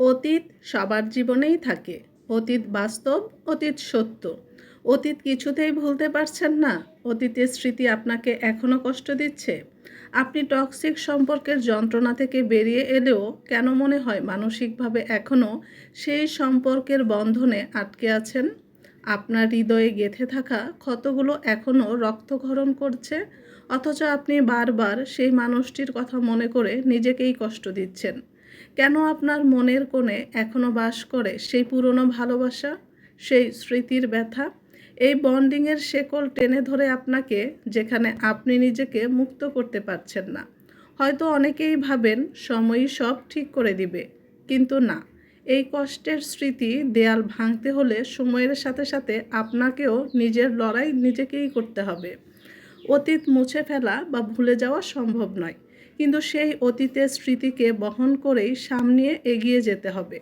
অতীত সবার জীবনেই থাকে। অতীত বাস্তব, অতীত সত্য। অতীত কিছুতেই ভুলতে পারছেন না। অতীতের স্মৃতি আপনাকে এখনও কষ্ট দিচ্ছে। আপনি টক্সিক সম্পর্কের যন্ত্রণা থেকে বেরিয়ে এলেও কেন মনে হয় মানসিকভাবে এখনও সেই সম্পর্কের বন্ধনে আটকে আছেন? আপনার হৃদয়ে গেঁথে থাকা ক্ষতগুলো এখনও রক্তক্ষরণ করছে, অথচ আপনি বারবার সেই মানুষটির কথা মনে করে নিজেকেই কষ্ট দিচ্ছেন। কেন আপনার মনের কোণে এখনও বাস করে সেই পুরনো ভালোবাসা, সেই স্মৃতির ব্যথা? এই বন্ডিংয়ের শেকল টেনে ধরে আপনাকে যেখানে আপনি নিজেকে মুক্ত করতে পারছেন না। হয়তো অনেকেই ভাবেন সময়ই সব ঠিক করে দিবে, কিন্তু না। এই কষ্টের স্মৃতি দেয়াল ভাঙতে হলে সময়ের সাথে সাথে আপনাকেও নিজের লড়াই নিজেকেই করতে হবে। অতীত মুছে ফেলা বা ভুলে যাওয়া সম্ভব নয়। কিন্তু সেই অতীতের স্মৃতিকে বহন করেই সামনে এগিয়ে যেতে হবে।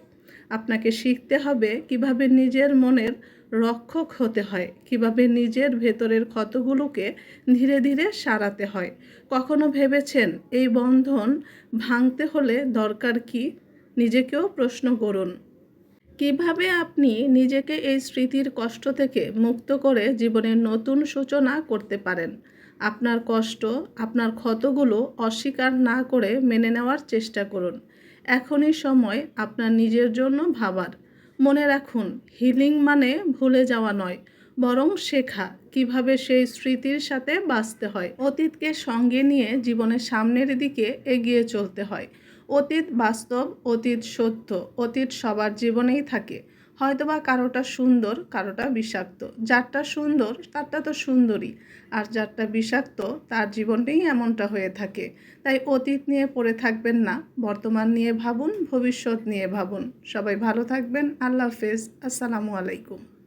আপনাকে শিখতে হবে কীভাবে নিজের মনের রক্ষক হতে হয়, কীভাবে নিজের ভেতরের ক্ষতগুলোকে ধীরে ধীরে সারাতে হয়। কখনো ভেবেছেন এই বন্ধন ভাঙতে হলে দরকার কি? নিজেকেও প্রশ্ন করুন। কীভাবে আপনি নিজেকে এই স্মৃতির কষ্ট থেকে মুক্ত করে জীবনের নতুন সূচনা করতে পারেন? আপনার কষ্ট, আপনার ক্ষতগুলো অস্বীকার না করে মেনে নেওয়ার চেষ্টা করুন। এখনই সময় আপনার নিজের জন্য ভাবার। মনে রাখুন হিলিং মানে ভুলে যাওয়া নয়, বরং শেখা কীভাবে সেই স্মৃতির সাথে বাঁচতে হয়। অতীতকে সঙ্গে নিয়ে জীবনের সামনের দিকে এগিয়ে চলতে হয়। অতীত বাস্তব, অতীত সত্য, অতীত সবার জীবনেই থাকে। হয়তোবা কারোটা সুন্দর, কারোটা বিষাক্ত। যারটা সুন্দর, তারটা তো সুন্দরী আর যারটা বিষাক্ত, তার জীবনটাই এমনটা হয়ে থাকে। তাই অতীত নিয়ে পড়ে থাকবেন না, বর্তমান নিয়ে ভাবুন, ভবিষ্যৎ নিয়ে ভাবুন। সবাই ভালো থাকবেন। আল্লাহ হাফেজ। আসসালামু আলাইকুম।